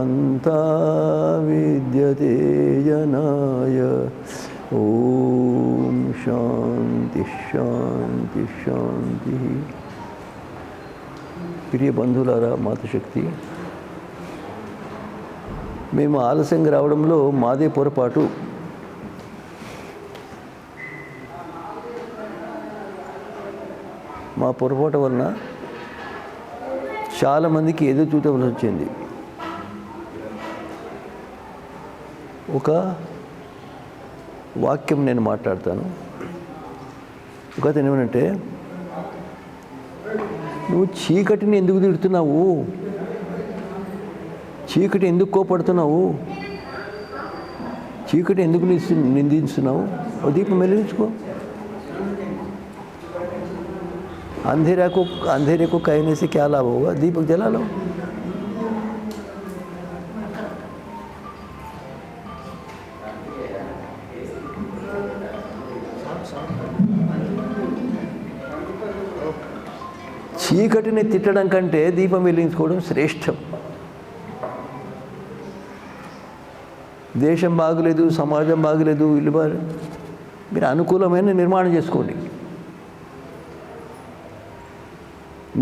पन्था विद्यते जनाय ॐ శాంతి శాంతి శాంతి ప్రియ బంధువులారా మాతృశక్తి మేము ఆలస్యంగా రావడంలో మాదే పొరపాటు మా పొరపాటు వలన చాలామందికి ఏదో చూడవలసి వచ్చింది ఒక వాక్యం నేను మాట్లాడతాను ఒక అతను ఏమనంటే నువ్వు చీకటిని ఎందుకు తిడుతున్నావు చీకటి ఎందుకు కోపడుతున్నావు చీకటి ఎందుకు నిస్తు- నిందిస్తున్నావు ఓ దీపం వెలిగించుకో अंधेरा को अंधेरे को कहने से क्या लाभ होगा दीपक जला लो చీకటిని తిట్టడం కంటే దీపం వెలిగించుకోవడం శ్రేష్టం. దేశం బాగలేదు సమాజం బాగలేదు ఇల్లు బాగలేదు మీరు అనుకూలమైన నిర్మాణం చేసుకోండి.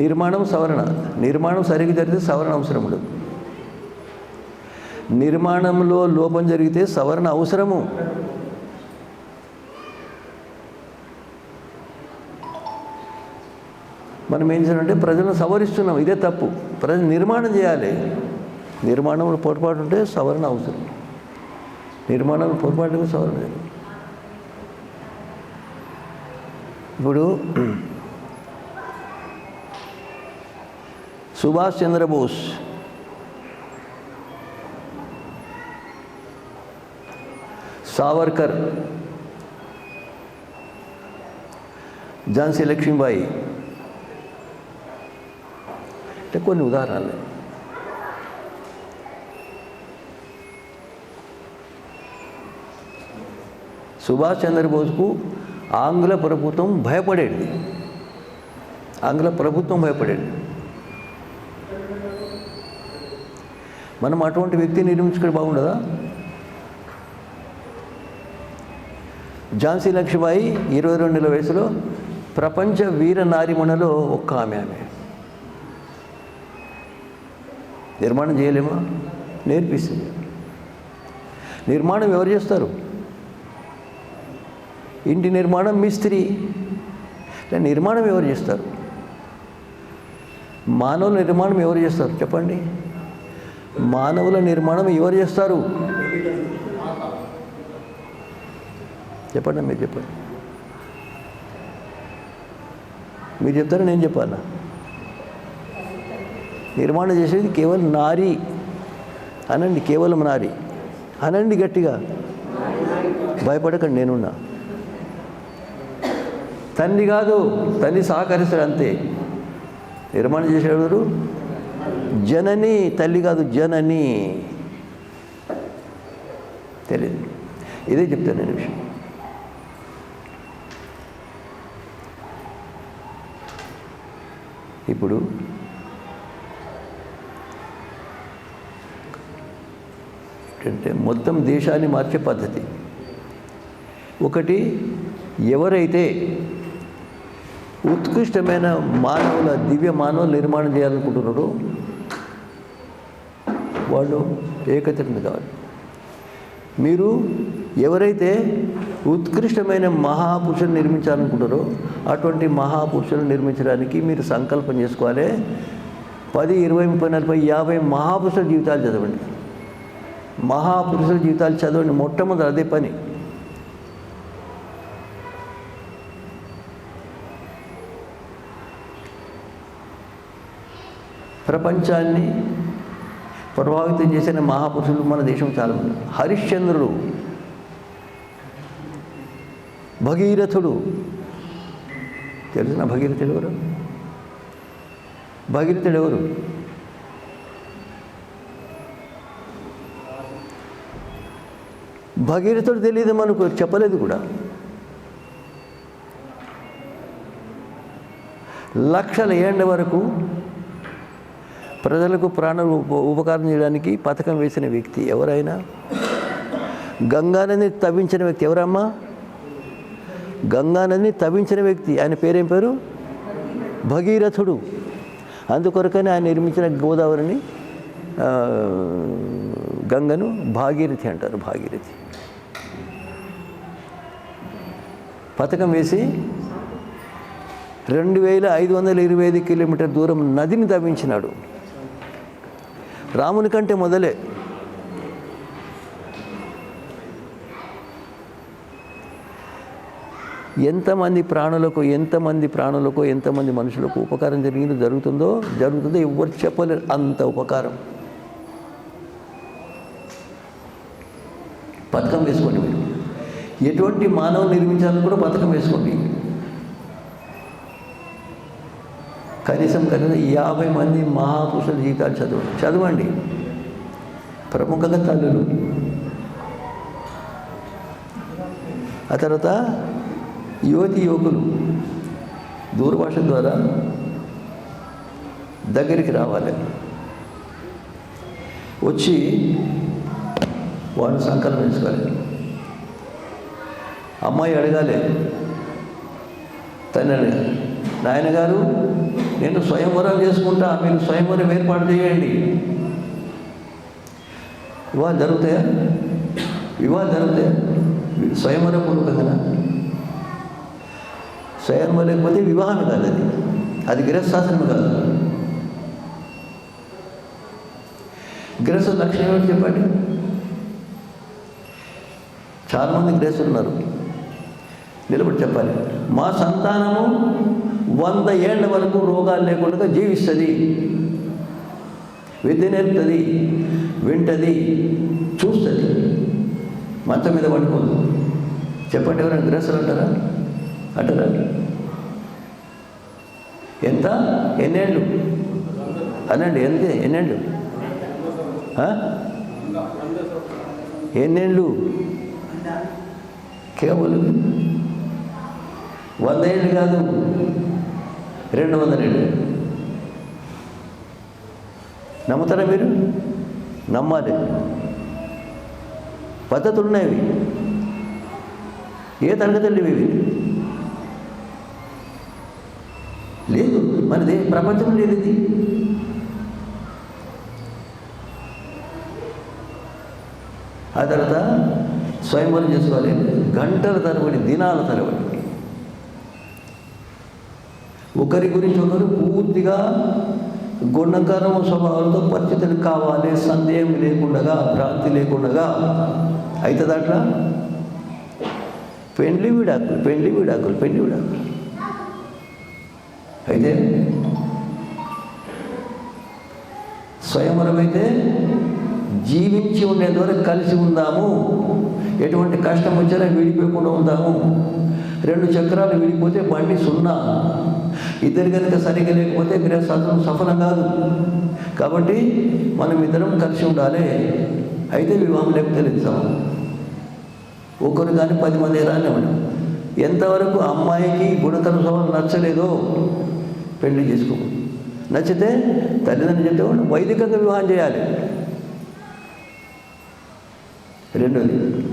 నిర్మాణం సవరణ నిర్మాణం సరిగ్గా జరిగితే సవరణ అవసరం ఉండదు. నిర్మాణంలో లోపం జరిగితే సవరణ అవసరము. మనం ఏం చేయాలంటే ప్రజలను సవరిస్తున్నాం. ఇదే తప్పు. ప్రజలు నిర్మాణం చేయాలి. నిర్మాణంలో పొరపాటు ఉంటే సవరణ అవసరం. నిర్మాణంలో పొరపాటు సవరణ చేయాలి. ఇప్పుడు సుభాష్ చంద్రబోస్ సావర్కర్ ఝాన్సీ లక్ష్మీబాయి అంటే కొన్ని ఉదాహరణలు సుభాష్ చంద్రబోస్కు ఆంగ్ల ప్రభుత్వం భయపడేది. ఆంగ్ల ప్రభుత్వం భయపడేది. మనం అటువంటి వ్యక్తిని నిర్మించుకుంటే బాగుండదా? ఝాన్సీ లక్ష్మీబాయి ఇరవై రెండుల వయసులో ప్రపంచ వీర నారిమణలో ఒక్క ఆమె ఆమె. నిర్మాణం చేయలేమా? నేర్పిస్తుంది. నిర్మాణం ఎవరు చేస్తారు? ఇంటి నిర్మాణం మిస్త్రీ. నిర్మాణం ఎవరు చేస్తారు? మానవుల నిర్మాణం ఎవరు చేస్తారు? చెప్పండి. మానవుల నిర్మాణం ఎవరు చేస్తారు? చెప్పండి మీరు చెప్పండి. మీరు చెప్తారా? నేను చెప్పాలా? నిర్మాణం చేసేది కేవలం నారి. అనండి కేవలం నారి. అనండి గట్టిగా. భయపడకండి నేనున్నా. తండ్రి కాదు తండ్రి సహకరిస్తాడు అంతే. నిర్మాణం చేసేవారు జనని. తల్లి కాదు జనని. తెలియదు ఇదే చెప్తాను నేను విషయం. ఇప్పుడు అంటే మొత్తం దేశాన్ని మార్చే పద్ధతి. ఒకటి ఎవరైతే ఉత్కృష్టమైన మానవుల దివ్య మానవులు నిర్మాణం చేయాలనుకుంటున్నారో వాళ్ళు ఏకత్రిని కావాలి. మీరు ఎవరైతే ఉత్కృష్టమైన మహాపురుషులు నిర్మించాలనుకుంటారో అటువంటి మహాపురుషులు నిర్మించడానికి మీరు సంకల్పం చేసుకోవాలి. పది ఇరవై ముప్పై నలభై యాభై మహాపురుషుల జీవితాలు చదవండి. మహాపురుషుల జీవితాలు చదవండి. మొట్టమొదటి అదే పని. ప్రపంచాన్ని ప్రభావితం చేసిన మహాపురుషులు మన దేశం చాలా హరిశ్చంద్రుడు భగీరథుడు. తెలిసిన భగీరథుడు ఎవరు? భగీరథుడు ఎవరు? భగీరథుడు తెలియదు మనకు చెప్పలేదు కూడా. లక్షల ఏండ్ల వరకు ప్రజలకు ప్రాణ ఉప- ఉపకారం చేయడానికి పథకం వేసిన వ్యక్తి ఎవరైనా? గంగానదిని తవ్వించిన వ్యక్తి ఎవరమ్మా? గంగానదిని తవ్వించిన వ్యక్తి ఆయన పేరేం పేరు? భగీరథుడు. అందుకొరకని ఆయన నిర్మించిన గోదావరిని గంగను భాగీరథి అంటారు భాగీరథి. పథకం వేసి రెండు వేల ఐదు వందల ఇరవై ఐదు కిలోమీటర్ దూరం నదిని తవ్వించినాడు. రాముని కంటే మొదలే ఎంతమంది ప్రాణులకు ఎంతమంది ప్రాణులకు ఎంతమంది మనుషులకు ఉపకారం జరిగిందో జరుగుతుందో జరుగుతుందో ఎవరు చెప్పలేరు. అంత ఉపకారం. పథకం వేసుకోండి మీరు. ఎటువంటి మానవ నిర్మించాలని కూడా పథకం వేసుకోండి. కనీసం కనీసం యాభై మంది మహాపురుషుల జీవితాలు చదువు చదవండి. ప్రముఖంగా తల్లులు. ఆ తర్వాత యువతి యువకులు దూరభాష ద్వారా దగ్గరికి రావాలి. వచ్చి వాడు సంకల్పించుకోవాలి అమ్మాయి అడగాలి. తండ్రి నాయన నాయనగారు నేను స్వయంవరం చేసుకుంటా మీరు స్వయంవరం ఏర్పాటు చేయండి. వివాహం జరుగుతాయా? వివాహం జరుగుతాయా? స్వయంవరం పూర్వకంగా స్వయంవరం లేకపోతే వివాహం కాదు అది. అది గృహశాసనం కాదు. గృహస్థ లక్షణం ఏమిటి చెప్పండి? చాలామంది గ్రేసులు ఉన్నారు. నిలబడి చెప్పాలి. మా సంతానము వంద ఏళ్ళ వరకు రోగాలు లేకుండా జీవిస్తుంది. విద్య నేర్పుతుంది వింటది చూస్తుంది. మంచం మీద పడుకోదు. చెప్పండి ఎవరైనా గ్రస్తులు అంటారా? అంటారా? ఎంత? ఎన్నేళ్ళు? అనండి ఎంత? ఎన్నేళ్ళు? ఎన్నేళ్ళు? కేవలం వంద ఏళ్ళు కాదు. రెండు వందల ఏళ్ళు నమ్ముతారా మీరు? నమ్మాలి. పద్ధతులు ఉన్నాయి ఏ తరగతులు ఇవి? లేదు మనది ప్రపంచం లేదు ఇది. ఆ తర్వాత స్వయంవరం చేసుకోవాలి. గంటల తరబడి దినాల తరబడి. ఒకరి గురించి ఒకరు పూర్తిగా గుణకరం స్వభావంతో పరిచితులు కావాలి సందేహం లేకుండా భ్రాంతి లేకుండా అవుతుంది అట్లా పెండ్లి విడాకులు పెండ్లి విడాకులు పెండ్లి విడాకులు. అయితే స్వయంవరం అయితే జీవించి ఉండే వరకు కలిసి ఉందాము. ఎటువంటి కష్టం వచ్చినా విడిపోకుండా ఉందాము. రెండు చక్రాలు విడిపోతే బండి సున్నా. ఇద్దరు కనుక సరిగ్గా లేకపోతే గృహశాస్త్రం సఫలం కాదు. కాబట్టి మనం ఇద్దరం కలిసి ఉండాలి. అయితే వివాహం లేకపోతే లేదు ఒకరు కానీ పది మంది రానివ్వండి. ఎంతవరకు అమ్మాయికి గుణకర స్వభావం నచ్చలేదో పెళ్ళి చేసుకో నచ్చితే తల్లిదండ్రులు చెప్పేవాడు వైదికంగా వివాహం చేయాలి. రెండోది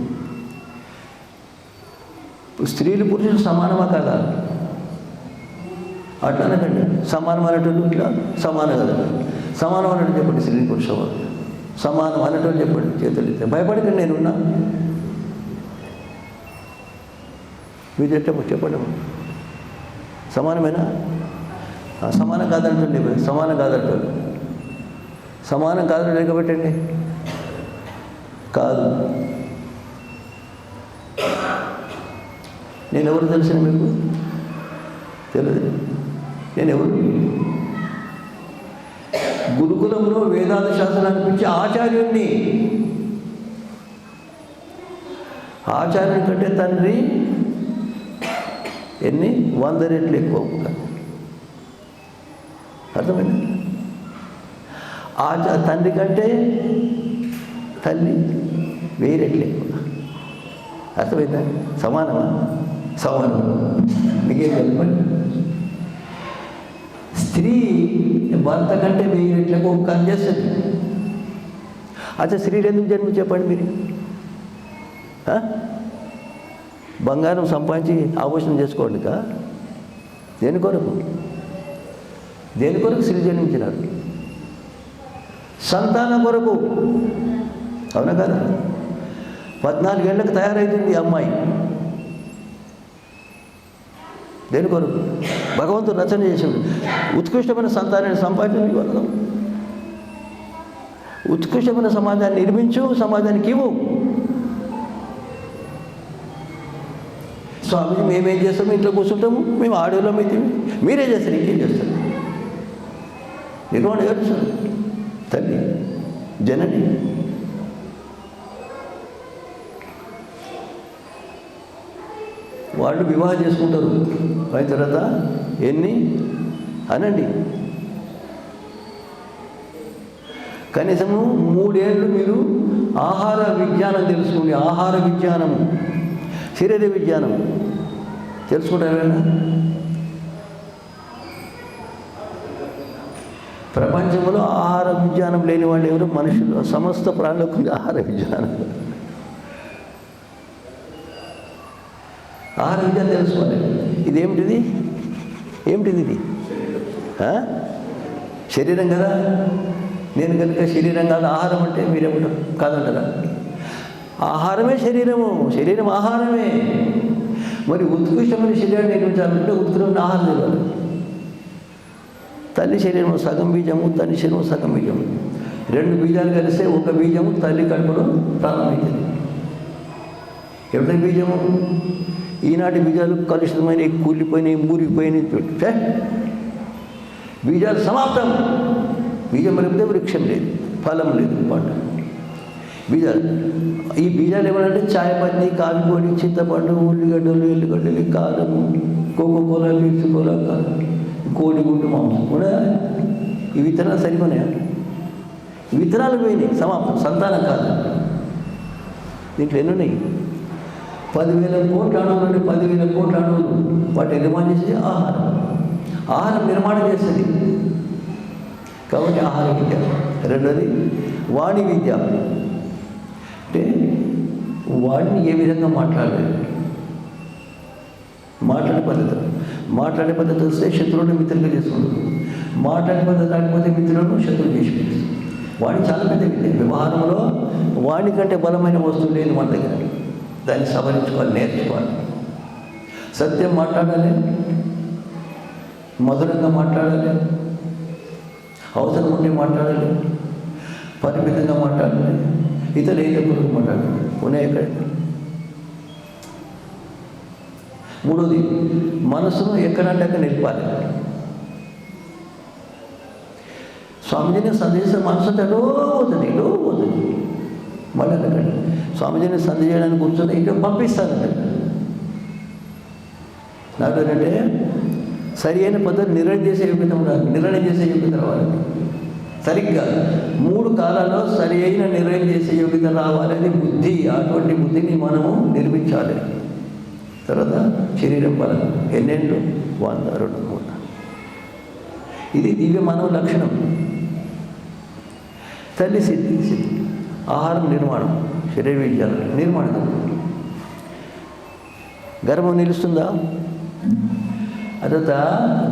స్త్రీలు పురుషులు సమానమా కదా? అట్లా అనకండి సమానం అనేటువంటి ఇట్లా సమానం కదండి సమానం అన్నట్టు చెప్పండి స్త్రీ పురుషవారు సమానం అనేటువంటి చెప్పండి చేతులైతే భయపడకండి నేనున్నా. మీరు చెప్పండి చెప్పండి సమానమేనా? ఆ, సమానం కాదంటండి సమానం కాదంటారు సమానం కాదని లేకబెట్టండి. కాదు. నేను ఎవరు తెలిసిన మీకు? తెలియదు. నేను ఎవరు? గురుకులంలో వేదాంత శాస్త్రం అనిపించే ఆచార్యుణ్ణి. ఆచార్యుని కంటే తండ్రి ఎన్ని? వంద రెట్లు ఎక్కువ అర్థమైంది? ఆచా తండ్రి కంటే తల్లి వెయ్యి ఎక్కువ. అర్థమైందా? సమానమా? సమానం. మీకేం తెలుపండి స్త్రీ భర్త కంటే వెయ్యి రెట్లకు ఉపకారం చేస్తుంది అచ్చా స్త్రీలు ఎందుకు జన్మ చెప్పండి మీరు? బంగారం సంపాదించి ఆభూషణం కా? దేని కొరకు? దేని కొరకు స్త్రీ జన్మించినారు? సంతానం కొరకు. అవునా కదా? పద్నాలుగేళ్ళకు తయారైతుంది అమ్మాయి. దేని కొరకు? భగవంతుడు రచన చేసాడు. ఉత్కృష్టమైన సంతానాన్ని సంపాదించడం ఇవ్వాలి ఉత్కృష్టమైన సమాజాన్ని నిర్మించు సమాజానికి ఇవ్వు. స్వామి మేమేం చేస్తాము ఇంట్లో కూర్చుంటాము. మేము ఆడోళ్ళం అయితే మీరే చేస్తారు ఇంకేం చేస్తారు? నిర్వహణ ఎవరు చేస్తారు? తల్లి జనని. వాళ్ళు వివాహం చేసుకుంటారు. అయిన తర్వాత ఎన్ని? అనండి. కనీసము మూడేళ్ళు మీరు ఆహార విజ్ఞానం తెలుసుకోండి. ఆహార విజ్ఞానము. శరీర విజ్ఞానం. తెలుసుకుంటారా ప్రపంచంలో ఆహార విజ్ఞానం లేని వాళ్ళు ఎవరు? మనుషులు. సమస్త ప్రాణులకు ఆహార విజ్ఞానం. ఆ రీతిగా తెలుసుకోవాలి ఇదేమిటిది? ఏమిటిది ఇది? శరీరం కదా? నేను కనుక శరీరం కాదు ఆహారం అంటే మీరేమంటారు? కాదంటారా? ఆహారమే శరీరము. శరీరం ఆహారమే. మరి ఉత్కృష్టమైన శరీరాన్ని నిర్మించాలంటే ఉత్కృష్టమైన ఆహారం ఇవ్వాలి తల్లి శరీరం సగం బీజము తల్లి శరీరం సగం బీజము. రెండు బీజాలు కలిస్తే ఒక బీజము తల్లి కడుపులో ప్రారంభించింది ఎవరి బీజము? ఈనాటి బీజాలు కలుషితమైన కూలిపోయినాయి మూరిపోయినాయి ఛే! బీజాలు సమాప్తం. బీజం లేకపోతే వృక్షం లేదు ఫలం లేదు పంట. బీజాలు ఈ బీజాలు ఏమంటే చాయ్ పత్తి కాఫీ పొడి చింతపండు ఉల్లిగడ్డలు ఎల్లిగడ్డలు కారము కోకో కోలా మిర్చి కోలా కోడిగుడ్డు మాంసం కూడా ఈ విత్తనాలు సరిపోయినాయి విత్తనాలు పోయినాయి సమాప్తం సంతానం కాదు. దీంట్లో ఎన్ని ఉన్నాయి? పదివేల కోట్ల అణువులు నుండి పదివేల కోట్ల అణువులు వాటిని నిర్మాణం చేసేది ఆహారం. ఆహారం నిర్మాణం చేస్తుంది కాబట్టి ఆహార విద్య. రెండోది వాణి విద్య. అంటే వాడిని ఏ విధంగా మాట్లాడాలి మాట్లాడే పద్ధతి మాట్లాడే పద్ధతి వస్తే శత్రువుని మిత్రులుగా చేసుకుంటారు. మాట్లాడే పద్ధతి రాకపోతే మిత్రులను శత్రువు చేసి వాణి చాలా పెద్ద విద్య. వ్యవహారంలో వాణి కంటే బలమైన వస్తువు లేదు మన దగ్గర. దాన్ని సవరించుకొని నేర్చుకోవాలి. సత్యం మాట్లాడాలి మధురంగా మాట్లాడాలి అవసరం ఉంటే మాట్లాడాలి పరిమితంగా మాట్లాడాలి ఇతర ఏ కొరకు మాట్లాడాలి పునే ఎక్కడ? మూడోది మనసును ఎక్కడంటే అక్కడ నిలిపాలి స్వామిజీని సందేశం మనసు అంటే పోతుంది ఎటో పోతుంది మళ్ళీ వెళ్ళకండి స్వామిజీని సంధి చేయడానికి కూర్చొని ఇటు పంపిస్తానండి నాకు ఏంటంటే సరి అయిన పద్ధతి నిర్ణయం చేసే యోగ్యత ఉండాలి. నిర్ణయం చేసే యోగ్యత రావాలి. సరిగ్గా మూడు కాలాల్లో సరి అయిన నిర్ణయం చేసే యోగ్యత రావాలని బుద్ధి అటువంటి బుద్ధిని మనము నిర్మించాలి. తర్వాత శరీరం బలం. ఎన్నెండు? వంద రెండు మూడు. ఇది దివ్య మానవ లక్షణం. తల్లి సిద్ధి సిద్ధి. ఆహారం నిర్మాణం శరీర విజ్ఞానం నిర్మాణం గర్భం నిలుస్తుందా? తర్వాత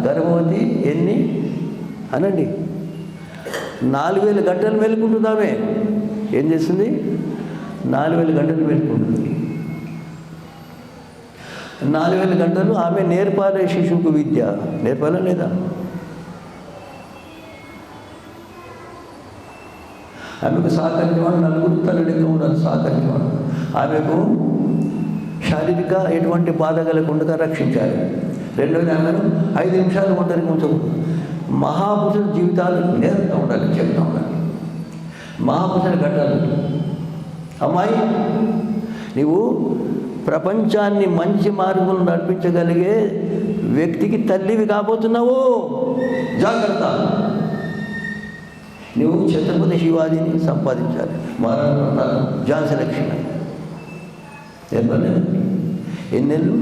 గర్భవతి ఎన్ని? అనండి. నాలుగు వేల గంటలు మేలుకుంటుందామే. ఏం చేస్తుంది? నాలుగు వేల గంటలు మేలుకుంటుంది. నాలుగు వేల గంటలు ఆమె నేర్పాలే శిశువుకు విద్య. నేర్పాలా లేదా? ఆమెకు సహకరించేవాడు నలుగురు తల్లిగా ఉండాలి సహకరించేవాడు ఆమెకు శారీరక ఎటువంటి బాధ కలగకుండా రక్షించాలి. రెండోది ఆమెను ఐదు నిమిషాలు ఒంటరికి ఉంచకూడదు. మహాపురుషుల జీవితాలు నేర్పుతూ ఉండాలి చెప్తూ ఉండాలి మహాపురుషుల ఘటనలు అమ్మాయి నీవు ప్రపంచాన్ని మంచి మార్గంలో నడిపించగలిగే వ్యక్తికి తల్లివి కాబోతున్నావు. జాగ్రత్త. నువ్వు ఛత్రపతి శివాజీని సంపాదించాలి మహారాజా ఝాన్సీ లక్ష్మి నేర్పలేదు ఎన్నెళ్ళు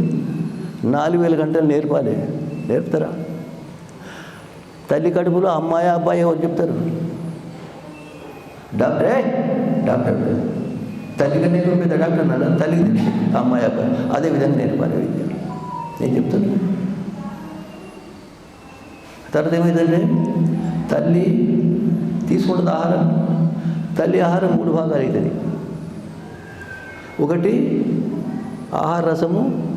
నాలుగు వేల గంటలు నేర్పాలి నేర్పుతారా తల్లి కడుపులో అమ్మాయి అబ్బాయి ఎవరు చెప్తారు డాక్టరే డాక్టర్ తల్లి కంటే పెద్ద డాక్టర్ అన్నాడు తల్లికి అమ్మాయి అబ్బాయి అదే విధంగా నేర్పాలి విద్య నేను చెప్తాను తర్వాత ఏమైందంటే తల్లి తీసుకుంటుంది ఆహారం. తల్లి ఆహారం మూడు భాగాలు అవుతుంది. ఒకటి ఆహార రసము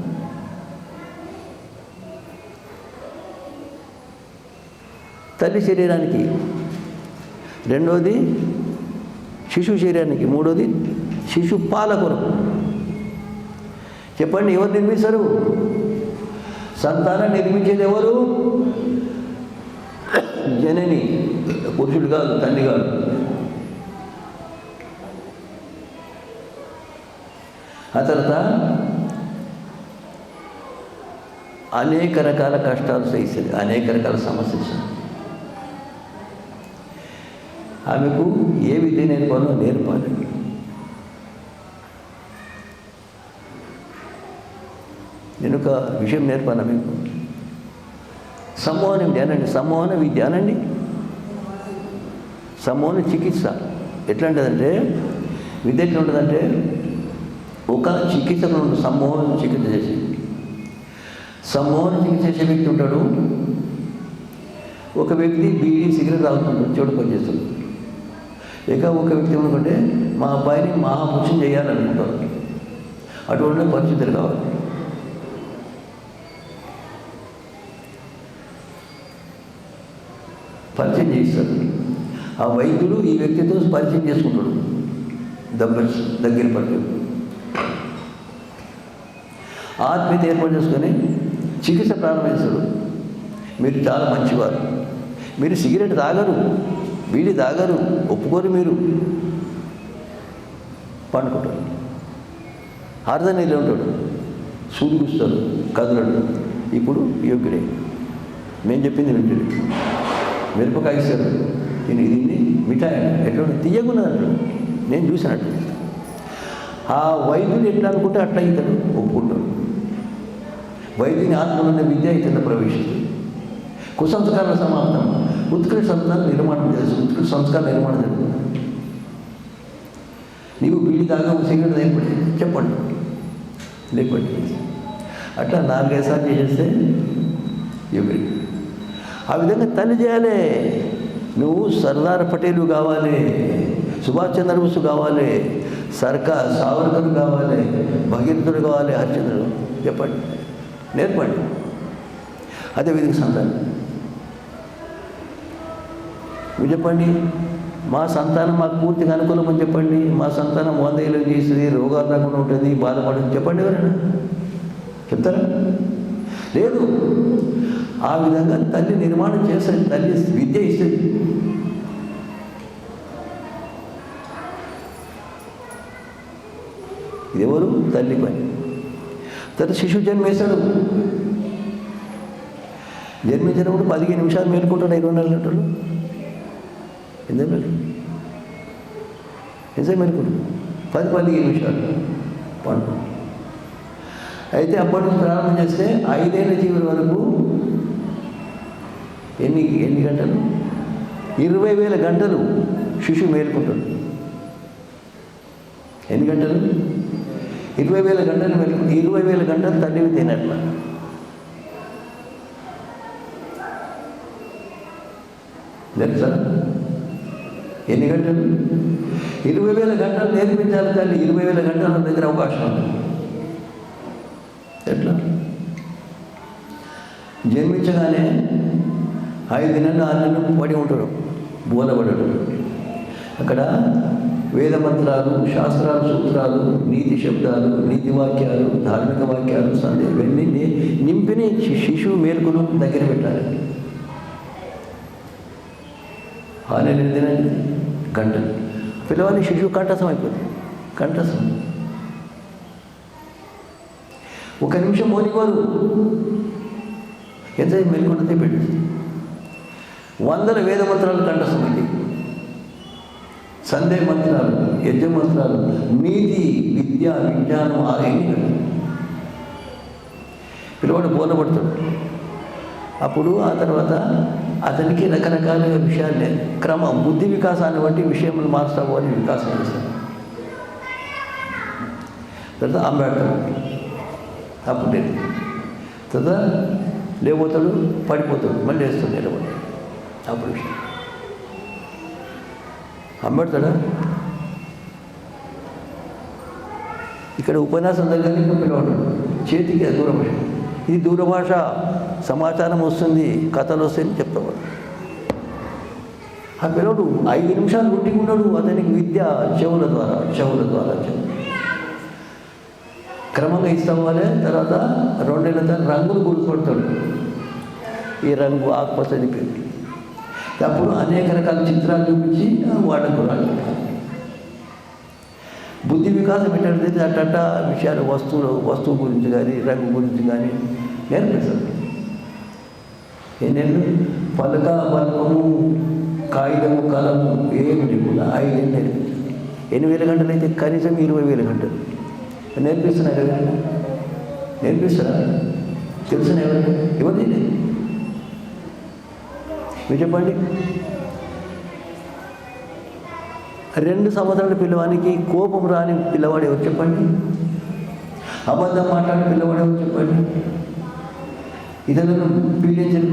తల్లి శరీరానికి. రెండోది శిశు శరీరానికి. మూడోది శిశు పాల కొరకు. చెప్పండి ఎవరు నిర్మిస్తారు? సంతానం నిర్మించేది ఎవరు? జనని పురుషుడు కాదు తండ్రి కాదు. ఆ తర్వాత అనేక రకాల కష్టాలు సహిస్తుంది అనేక రకాల సమస్యలు ఆమెకు ఏ విద్య నేర్పాలో నేర్పాలి. నేను ఒక విషయం నేర్పాను మీకు? సమ్మోహన విద్య అనండి సమ్మోహన విద్య అనండి సమ్మోహన చికిత్స. ఎట్లా ఉంటుందంటే విద్య ఎట్లా ఉంటుందంటే ఒక చికిత్సలో ఉంటుంది సమ్మోహన చికిత్స చేసి. సమ్మోహన చికిత్స చేసే వ్యక్తి ఉంటాడు. ఒక వ్యక్తి బీడీ సిగరెట్ తాగుతుంటాడు చెడు పనిచేస్తుంది ఇక ఒక వ్యక్తి ఏమనుకుంటే మా అబ్బాయిని మహాపురుషం చేయాలనుకుంటారు అటువంటి పరిస్థితులు కావాలి. పరిచయం చేస్తారు ఆ వైద్యుడు ఈ వ్యక్తితో పరిచయం చేసుకుంటాడు. దగ్గర దగ్గర పరిచయం ఆత్మీయత ఏర్పాటు చేసుకొని చికిత్స ప్రారంభిస్తాడు మీరు చాలా మంచివారు. మీరు సిగరెట్ తాగరు. వీడి తాగరు. ఒప్పుకోరు మీరు. పండుకుంటారు అర్ధ నీళ్ళు ఉంటాడు. సూదిగుస్తాడు కదలడు. ఇప్పుడు యోగ్యుడే. మేము చెప్పింది వింటాడు మిరపకాయ ఇస్తారు నేను దీన్ని మిఠాయి ఎట్లా తీయకున్నదంటాడు నేను చూసినట్టు. ఆ వైద్యుడు ఎట్లా అనుకుంటే అట్లా ఇతను ఒప్పుకుంటాడు. వైద్యుని ఆత్మలో విద్య ఇతను ప్రవేశిస్తుంది. కుసంస్కార సమాప్తం. ఉత్కృష్ట సంస్కార నిర్మాణం చేస్తుంది ఉత్కృష్ట సంస్కార నిర్మాణం జరుగుతుంది నీవు పీడి దాకా సిగరెట్ లేకపోతే చెప్పండి. లేకపోతే అట్లా నాలుగైదు సార్లు చేసేస్తే ఎవరికి ఆ విధంగా తల్లి చేయాలి. నువ్వు సర్దార్ పటేలు కావాలి సుభాష్ చంద్రబోస్ కావాలి సర్కార్ సావర్కర్ కావాలి భగీరథుడు కావాలి హరిచంద్రుడు చెప్పండి నేర్పండి. అదే విధంగా సంతానం. మీరు చెప్పండి మా సంతానం మాకు పూర్తిగా అనుకూలం అని చెప్పండి మా సంతానం వంద ఏళ్ళు చేస్తుంది రోగాలు రాకుండా ఉంటుంది బాధపడుతుంది చెప్పండి ఎవరైనా. చెప్తారా? లేదు. ఆ విధంగా తల్లి నిర్మాణం చేస్తుంది తల్లి విద్య ఇస్తుంది ఎవరు తల్లి పని. తర్వాత శిశువు జన్మేశాడు. జన్మించినప్పుడు పదిహేను నిమిషాలు మేలుకుంటాడు ఇరవై నాలుగు గంటలు. ఎందుకు మేలు? ఎంతసేపు మేలుకుంటాడు? పది పదిహేను నిమిషాలు పండు అయితే అప్పటి నుంచి ప్రారంభం చేస్తే ఐదేళ్ళ జీవుల వరకు ఎన్ని ఎన్ని గంటలు? ఇరవై వేల గంటలు శిశువు మేలుకుంటాడు. ఎన్ని గంటలు? ఇరవై వేల గంటలు మేలుకుంటే ఇరవై వేల గంటలు తండ్రివి తినట్ల. తెలుసా? ఎన్ని గంటలు? ఇరవై వేల గంటలు నేర్పించాలి తల్లి. ఇరవై వేల గంటల దగ్గర అవకాశం ఉంది. ఎట్లా? జన్మించగానే ఐదు దినాలు ఆరు నెలలు పడి ఉంటాడు. బోధపడడు అక్కడ వేద మంత్రాలు శాస్త్రాలు సూత్రాలు నీతి శబ్దాలు నీతి వాక్యాలు ధార్మిక వాక్యాలు సందేహం ఇవన్నీ నింపిని శిశువు మేల్కొను దగ్గర పెట్టాలి. పాలు ఎన్ని గంటలు పిల్లవాడిని శిశువు కంఠసం అయిపోతుంది. కంఠసం. ఒక నిమిషం మోనివారు ఎంత మెలుకుంటే పెట్టింది వందల వేద మంత్రాలు కంఠసం సందే సందేహ మంత్రాలు యజ్ఞ మంత్రాలు నీతి విద్య విజ్ఞానం ఆరేమి పిల్లవాడు బోధపడతాడు అప్పుడు ఆ తర్వాత అతనికి రకరకాల విషయాలు క్రమం బుద్ధి వికాసాన్ని బట్టి విషయములు మారుస్తావు అని వికాసం చేస్తాడు. తర్వాత అంబేడ్కర్ అప్పుడు తర్వాత లేకపోతాడు పడిపోతాడు మళ్ళీ వేస్తాడు నిలబడి. అప్పుడు. అమ్మడతాడా? ఇక్కడ ఉపన్యాసం దగ్గర ఇంకా పిలవడు చేతికి దూరభాష ఇది దూరభాష సమాచారం వస్తుంది కథలు వస్తాయని చెప్తావాడు ఆ పిల్లడు ఐదు నిమిషాలు ఉన్నాడు అతనికి విద్య చెవుల ద్వారా చెవుల ద్వారా చెవులు. క్రమంగా ఇస్తామనే తర్వాత రెండేళ్ళ తర్వాత రంగులు గుర్తుపడతాడు. ఈ రంగు ఆకుపచ్చని పెట్టి. అప్పుడు అనేక రకాల చిత్రాలు చూపించి వాడకు బుద్ధి వికాసం ఏంటంటే అట్ట విషయాలు వస్తువులు వస్తువు గురించి కానీ రంగు గురించి కానీ నేర్పిస్తాడు ఎన్నేళ్ళు పలక పలకము కాగితము కలము ఏమిటి కూడా ఐదు ఎన్ని వేల గంటలు అయితే కనీసం ఇరవై వేల గంటలు. నేర్పిస్తున్నారు ఎవరైనా? నేర్పిస్తున్నారు. తెలిసిన ఎవరైనా? ఎవరిది మీరు చెప్పండి. రెండు సంవత్సరాల పిల్లవానికి కోపం రాని పిల్లవాడు ఎవరు చెప్పండి? అబద్ధం మాట్లాడే పిల్లవాడు ఎవరు చెప్పండి? ఇతరులను పీడించిన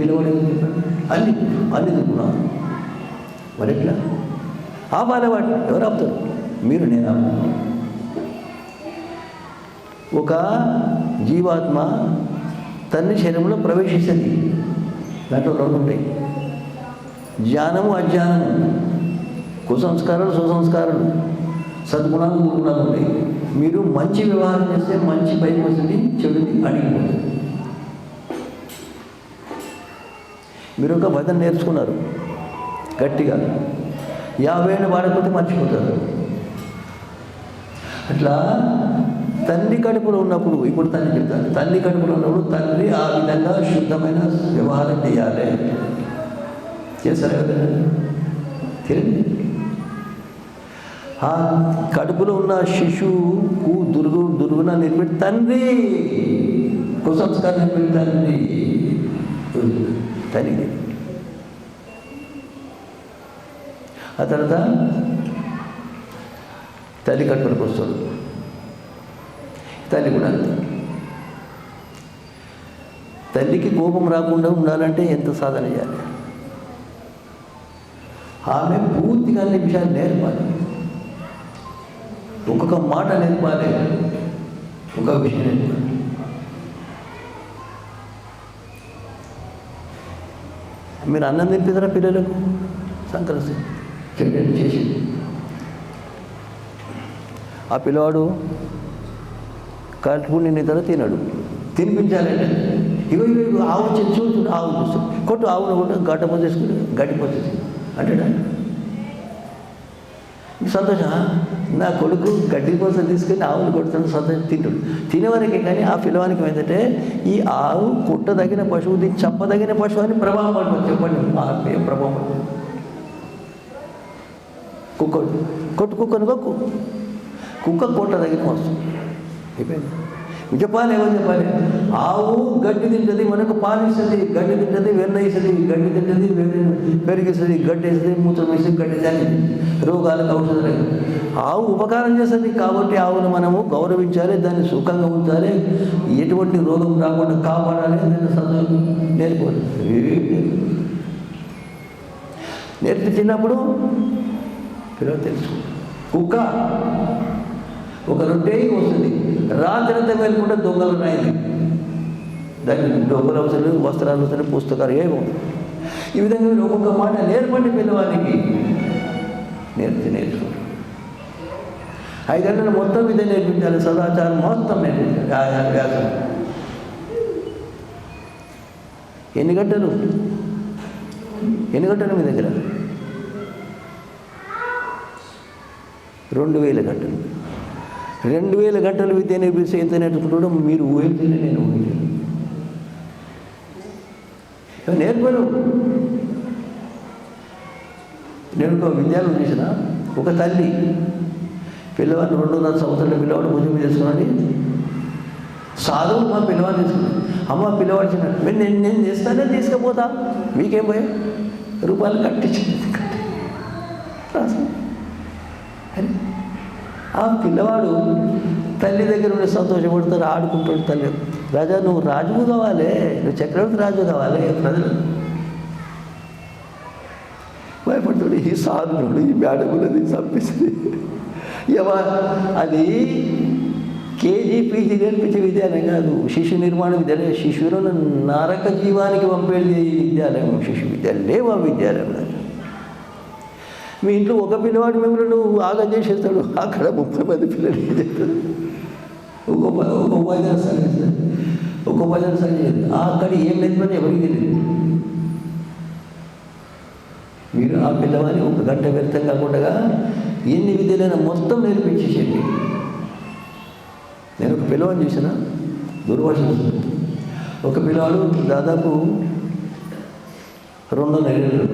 పిల్లవాడు ఎవరు చెప్పండి? అన్ని అన్ని దుక్కున్నాం మరి ఎట్లా? ఆ వాటిని ఎవరు ఆపుతారు? మీరు నేను ఆపు ఒక జీవాత్మ తన్ని శరీరంలో ప్రవేశిస్తుంది దాంట్లో రెండు ఉంటాయి. జ్ఞానము అజ్ఞానము కుసంస్కారాలు సుసంస్కారాలు సద్గుణాలు దుర్గుణాలు ఉంటాయి. మీరు మంచి వ్యవహారం చేస్తే మంచి పైకి వస్తుంది చెడుది అడిగిపోతుంది. మీరు ఒక భజన నేర్చుకున్నారు గట్టిగా. యాభై ఏళ్ళు వాడకపోతే మర్చిపోతారు. అట్లా తండ్రి కడుపులో ఉన్నప్పుడు ఇప్పుడు తల్లి చెప్తాను తల్లి కడుపులో ఉన్నప్పుడు తండ్రి ఆ విధంగా శుద్ధమైన వ్యవహారం చేయాలి. చేశారు కదా తెలియదు ఆ కడుపులో ఉన్న శిశువుకు దుర్గు దుర్గుణ నిర్మిడి తండ్రి కుసంస్కారం నిర్మిడి తండ్రి. తల్లి. ఆ తర్వాత తల్లి కడుపులకు వస్తాడు. తల్లి కూడా అంతే. తల్లికి కోపం రాకుండా ఉండాలంటే ఎంత సాధన చేయాలి? ఆమె పూర్తిగా అన్ని విషయాలు నేర్పాలి. ఒక్కొక్క మాట నేర్పాలి. ఒక విషయం నేర్పాలి. మీరు అన్నం తినిపిదరా పిల్లలకు? సంక్రాంతి చెడ్డని చేసి ఆ పిల్లవాడు కలుపుకుని నిద్ర తినడు. తినిపించాలంటే ఇగో ఇవి ఆవు వచ్చి చూడు ఆవు చూస్తు. కొట్టు ఆవును కొట్టు గడ్డపో గడ్డి గడ్డిపోతుంది అంటాడా? సంతోష నా కొడుకు గడ్డి కోసం తీసుకొని ఆవులు కొడుతున్న సంతోషం తింటాడు. తినేవారికి కానీ ఆ పిలవానికి ఏంటంటే ఈ ఆవు కుట్టదగిన పశువు దీన్ని చంపదగిన పశువు అని ప్రభావం పడుతుంది. చెప్పండి. ఆత్మీయ ప్రభావం పడుతుంది. కుక్క కొట్టు కుక్కను కొక్కు కుక్క కొట్టదగిన వస్తుంది అయిపోయింది. చెప్పాలి ఏమో చెప్పాలి. ఆవు గడ్డి తింటుంది మనకు పాలిస్తుంది గడ్డి తింటుంది వెన్న వేస్తుంది గడ్డి తింటుంది పెరిగిస్తుంది గడ్డి వేస్తుంది మూత్రం వేస్తుంది గడ్డి దాన్ని రోగాలకు ఔషధాలు ఆవు ఉపకారం చేస్తుంది కాబట్టి ఆవును మనము గౌరవించాలి దాన్ని సుఖంగా ఉంచాలి. ఎటువంటి రోగం రాకుండా కాపాడాలి దాన్ని చదువు నేర్చుకోవాలి. నేర్పించినప్పుడు పిల్లలు తెలుసుకో కుక్క ఒక రొట్టె వస్తుంది. రాత్రంతా వెళ్ళకుండా దొంగలు ఉన్నాయి దానికి డొంగలు అవసరం వస్త్రాలు అవసరం పుస్తకాలు ఏమో ఈ విధంగా మీరు ఒక్కొక్క మాట నేర్పండి పిల్లవానికి నేర్పి నేర్చుకోండి. ఐదు మొత్తం ఇదే నేర్పించాలి సదాచారం మొత్తం నేర్పించాలి. వ్యాసం. ఎన్ని గంటలు? ఎన్ని గంటలు మీ దగ్గర? రెండు వేల గంటలు. రెండు వేల గంటలు విద్య నేర్పిస్తే ఎంత నేర్చుకుంటాడో మీరు ఊహించలే నేను ఊహించను. నేర్పను నేను ఒక విద్యాలయం చేసిన ఒక తల్లి పిల్లవాడిని రెండున్నర సంవత్సరాల పిల్లవాడు భుజం చేసుకున్నాడు సాధువు మా పిల్లవాడిని తీసుకున్నాడు అమ్మ పిల్లవాడు చిన్న "మరి నేను నేను చేస్తానే తీసుకుపోతా. మీకేం పోయా రూపాయలు కట్టించింది రాసు. ఆ పిల్లవాడు తల్లి దగ్గర ఉండి సంతోషపడతారు ఆడుకుంటాడు తల్లి. రాజా నువ్వు రాజువు కావాలి నువ్వు చక్రవర్తి రాజు కావాలి ప్రజలు? భయపడుతుంది ఈ సాధనుడు ఈ మేడములది చంపిస్తుంది ఎవా అది కేజీ పీజీ నేర్పించే విద్యాలయం కాదు. శిశు నిర్మాణ విద్యాలయం శిశువులను నరక జీవానికి పంపేది ఈ విద్యాలయం. శిశు విద్యాలయం లేవు ఆ విద్యాలయం మీ ఇంట్లో ఒక పిల్లవాడు మిమ్మల్ని నువ్వు ఆగం చేసేస్తాడు. అక్కడ ముప్పై మంది పిల్లలు ఏం ఒక ఒక ఉపాధ్యాయులు సాగిస్తారు ఒక ఉపాధ్యాయులు అక్కడ ఏం లేదని ఎవరికి తెలియదు. మీరు ఆ పిల్లవాడిని ఒక గంట వ్యర్థం కాకుండా ఎన్ని విద్యలైనా మొత్తం నేర్పించేసేయండి. నేను ఒక పిల్లవాడిని చూసిన దుర్వాసన ఒక పిల్లవాడు దాదాపు రెండు నెలలు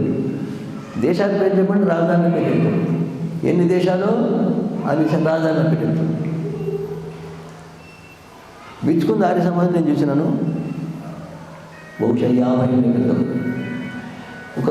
దేశాన్ని పేరు చెప్పండి రాజధాని పేరు చెప్పండి. ఎన్ని దేశాలు? ఆ దేశం రాజధాని పేరు చెప్పండి బిచ్చుకుంది ఆర్య సమాజం నేను చూసినాను. బహుశా యాభై ఒక